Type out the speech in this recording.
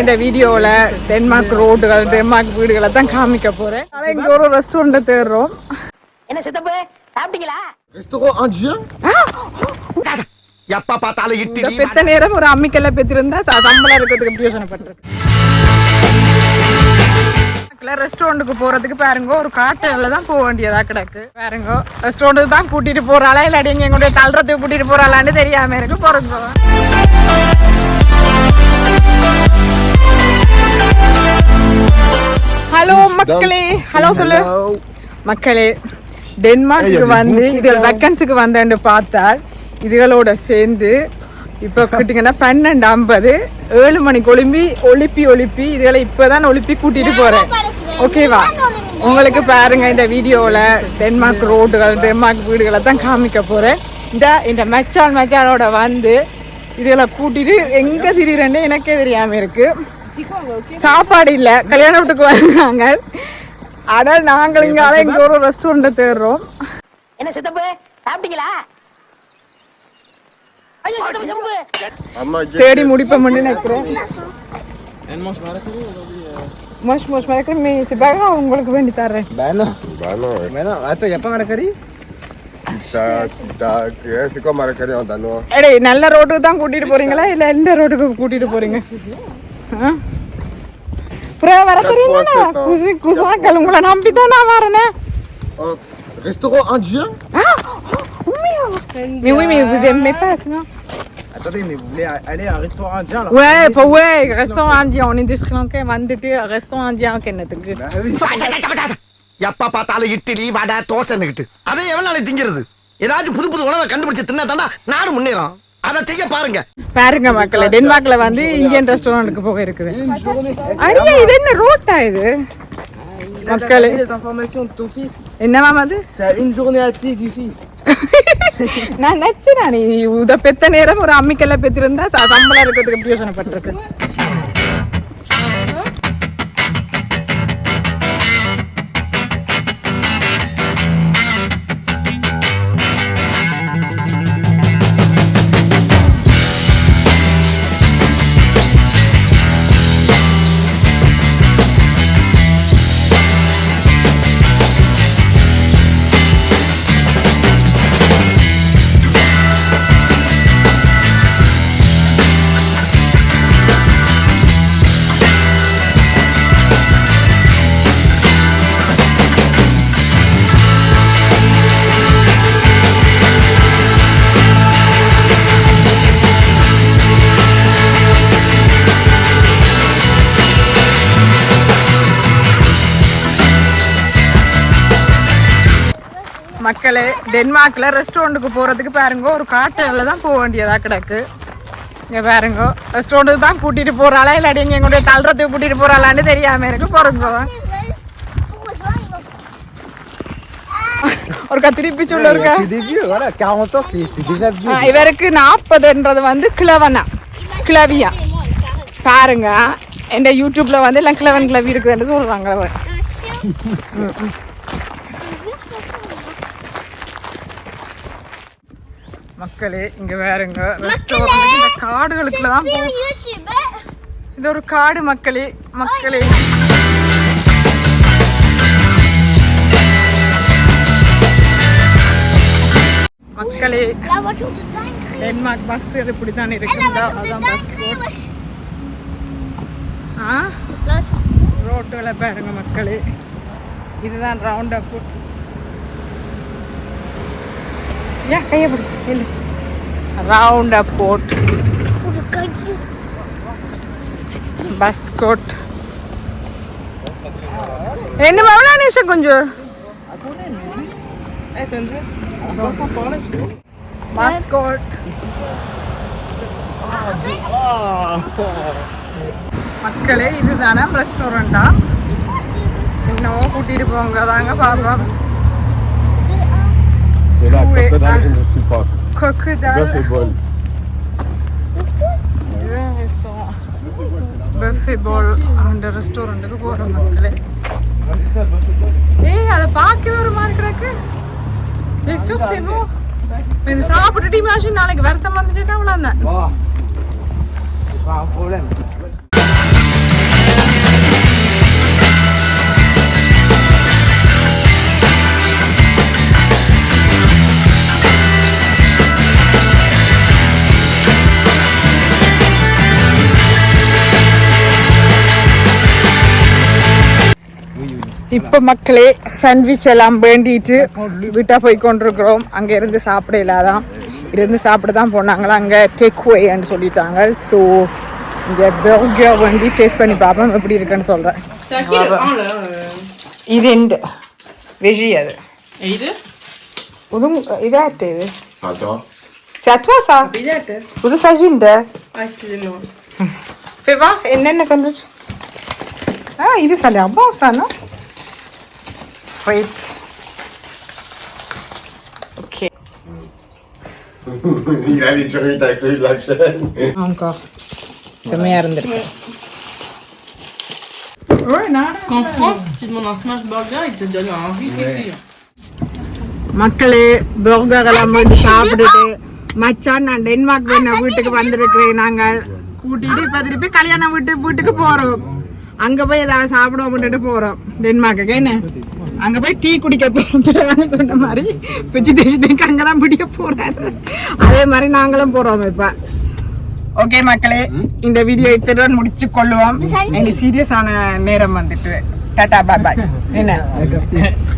இந்த வீடியோவில் Denmark ரோடுகள் Denmark வீடுகளை தான் காமிக்க போறேன். ஆனால் இங்கே ஒரு ரெஸ்டாரண்ட்டை தேடுறோம். என்ன சித்தப்பு? சாப்பிட்டீங்களா? எப்ப பார்த்தாலும் இட்லி பெத்த நேரம் ஒரு அம்மிக்கல்ல பெற்றிருந்தா ச- சம்பளம் இருக்கிறதுக்கு எப்படி யோசனை பண்றது ரெஸ்டாரண்ட்டுக்கு போறதுக்கு பாருங்க ஒரு காட்டுல தான் போக வேண்டியதா கிடக்கு. பாருங்க ரெஸ்டாரண்ட்டுக்கு தான் கூட்டிட்டு போறாளா? இல்லாட்டி எங்க எங்களுடைய தள்ளுறதுக்கு கூட்டிட்டு போறாளான்னு தெரியாம இருக்கு. போறோங்க. ஹலோ மக்களே. ஹலோ சொல்லு. மக்களே டென்மார்க்கு வந்து இது வேக்கன்ஸுக்கு வந்தேன்னு பார்த்தால் இதுகளோட சேர்ந்து இப்போ கிட்டீங்கன்னா பன்னெண்டு ஐம்பது ஏழு மணிக்கு ஒளிம்பி ஒளிப்பி ஒளிப்பி இதுகளை இப்போதான் ஒளிப்பி கூட்டிட்டு போறேன். ஓகேவா உங்களுக்கு பாருங்க இந்த வீடியோவில் டென்மார்க் ரோடுகள் டென்மார்க் வீடுகளை தான் காமிக்க போறேன். இந்த இந்த மச்சான் மச்சானோட வந்து இதுகளை கூட்டிட்டு எங்க திடீரென்னு எனக்கே தெரியாம இருக்கு. சாப்பாடு இல்ல. கல்யாண வீட்டுக்கு வந்தாங்க. ஆனால் நாங்கள் இங்க இங்க ஒரு ரெஸ்டாரண்ட்டை தேடுறோம். என்ன சித்தப்பு? சாப்பிட்டீங்களா? தேடி நினைக்கிறேன் மோஷ் மோஷ் மறக்கிறேன் மீ சிபாக உங்களுக்கு வேண்டி quoi Maracari en danois எடே நல்ல ரோட்டுக்கு தான் கூட்டிட்டு போறீங்களா? இல்ல எந்த ரோட்டுக்கு கூட்டிட்டு போறீங்க? அப்புறம் வர தெரியுமா குசி குசாக்கள் உங்களை நம்பி தான் நான் வரேனே Restaurant indien Mais oui, mais vous aimez pas sinon Attendez, mais vous voulez aller à un restaurant indien là Ouais, இப்போ ouais, restaurant indien. On est de Sri Lanka, வந்துட்டு restaurant indien Bah oui. எப்ப பார்த்தாலும் இட்லி வடை தோசைன்னுகிட்டு அதை எவ்வளவு நாளைக்கு திங்கிறது ஏதாச்சும் புது புது உணவை கண்டுபிடிச்சு தின்னா தாண்டா நாடு முன்னேறும் அதை செய்ய பாருங்க. பாருங்க மக்களே டென்மார்க்ல வந்து இந்தியன் ரெஸ்டாரண்ட்டுக்கு போக இருக்குது. அடியே இது என்ன ரோட்டா இது? மக்களே. என்னவா அது? c'est à une journée à pied d'ici. நான் நச்சுனா நீ உத பெத்த நேரம் ஒரு அம்மிக்கல்ல பெத்திருந்தா சம்பளம் இருக்கிறதுக்கு எப்படி மக்களே டென்மார்க்ல ரெஸ்டாரண்ட்டுக்கு போறதுக்கு பாருங்க ஒரு காட்டுல தான் போக வேண்டியதா கிடக்கு. இங்க பாருங்க ரெஸ்டாரண்ட்டுக்கு தான் கூட்டிட்டு போறாளா? இல்லாட்டி எங்க எங்களுடைய தள்ளுறதுக்கு கூட்டிட்டு போறாளான்னு தெரியாம இருக்கு. போறோங்க ஒருக்கா திருப்பி சொல்ல இருக்கா C'est des vieux, voilà, 40 ans, c'est c'est déjà vieux. ஆ, இவருக்கு நாற்பதுன்றது வந்து கிழவனா. கிளவியா பாருங்க என் யூடியூப்ல வந்து எல்லாம் கிழவன் கிளவி இருக்குதுன்னு சொல்றாங்க அவர். ம், ம். மக்களே இங்க வேறுங்க. ரெஸ்டாரண்ட் இந்த காடுகளுக்குள்ள தான் போ இது ஒரு காடு மக்களே மக்களே. மக்களே டென்மார்க் பஸ் இப்படி தான் இருக்குங்களா அதான் பஸ் ஆ? ரோட்டுல பாருங்க மக்களே. இதுதான் ரவுண்ட் அப் ஏன் கையை பிடி இல்லை ரவுண்ட் அப் போட் பஸ் கோட் என்ன எவ்வளோ நிமிஷம் கொஞ்சம் Eh, பஸ் கோட் மக்களே இதுதானே ரெஸ்டாரண்டா இன்னமும் கூட்டிட்டு போங்க தாங்க பார்ப்போம் C'est là, Ouais, comme ça, ah. je ne suis pas. கொக்கு Ça, c'est bon. இதுதான் ரெஸ்டாரண்ட் பஃபே பால் அந்த ரெஸ்டாரண்ட்டுக்கு போகிறோம் மக்களே ஏய் அதை பார்க்கவே ஒரு மாதிரி கிடக்கு ஏய் சோ சேமோ இது சாப்பிட்டுட்டு இமேஜின் நாளைக்கு வருத்தம் வந்துச்சுன்னா அவ்வளோதான் Bon. இப்ப மக்களே சாண்ட்விச் எல்லாம் வேண்டிட்டு வீட்டா போய் கொண்டிருக்கிறோம். அங்க இருந்து சாப்பிட இல்லாதான் இருந்து சாப்பிட தான் போனாங்களா? அங்க டேக் வேன்னு சொல்லிட்டாங்க. ஸோ இங்க பர்கர் வேண்டி டேஸ்ட் பண்ணி பார்ப்போம். எப்படி இருக்குன்னு சொல்றேன். இது எந்த வெஜி அது. இது புதும் இதாட்டு இது. toi ça இதாட்டு. புது voir, என்னென்ன சாண்ட்விச் Ah, இது ça a Frites. Ok. Il a les chorites avec de la chaîne. Encore. செம்மையாக இருந்திருக்கு En France, tu demandes un smash burger, ils te donnent un riz மக்களே burger எல்லாம் வந்து சாப்பிட்டுட்டு மச்சான் நான் டென்மார்க் வேண வீட்டுக்கு வந்திருக்கிறேன் நாங்கள் கூட்டிட்டு இப்ப திருப்பி கல்யாண வீட்டு வீட்டுக்கு போறோம் அங்க போய் ஏதாவது சாப்பிடுவோம்ட்டு போறோம். டென்மார்க்கு என்ன? அங்க போய் டீ குடிக்க போறோம் சொன்ன மாதிரி பிச்சு தேசிக்கு அங்கதான் பிடிக்க போறாரு. அதே மாதிரி நாங்களும் போறோம் இப்ப. ஓகே மக்களே இந்த வீடியோ இத்துடன் முடிச்சு கொள்ளுவோம் எனக்கு சீரியஸான நேரம் வந்துட்டு. டாடா பாய் பாய் என்ன?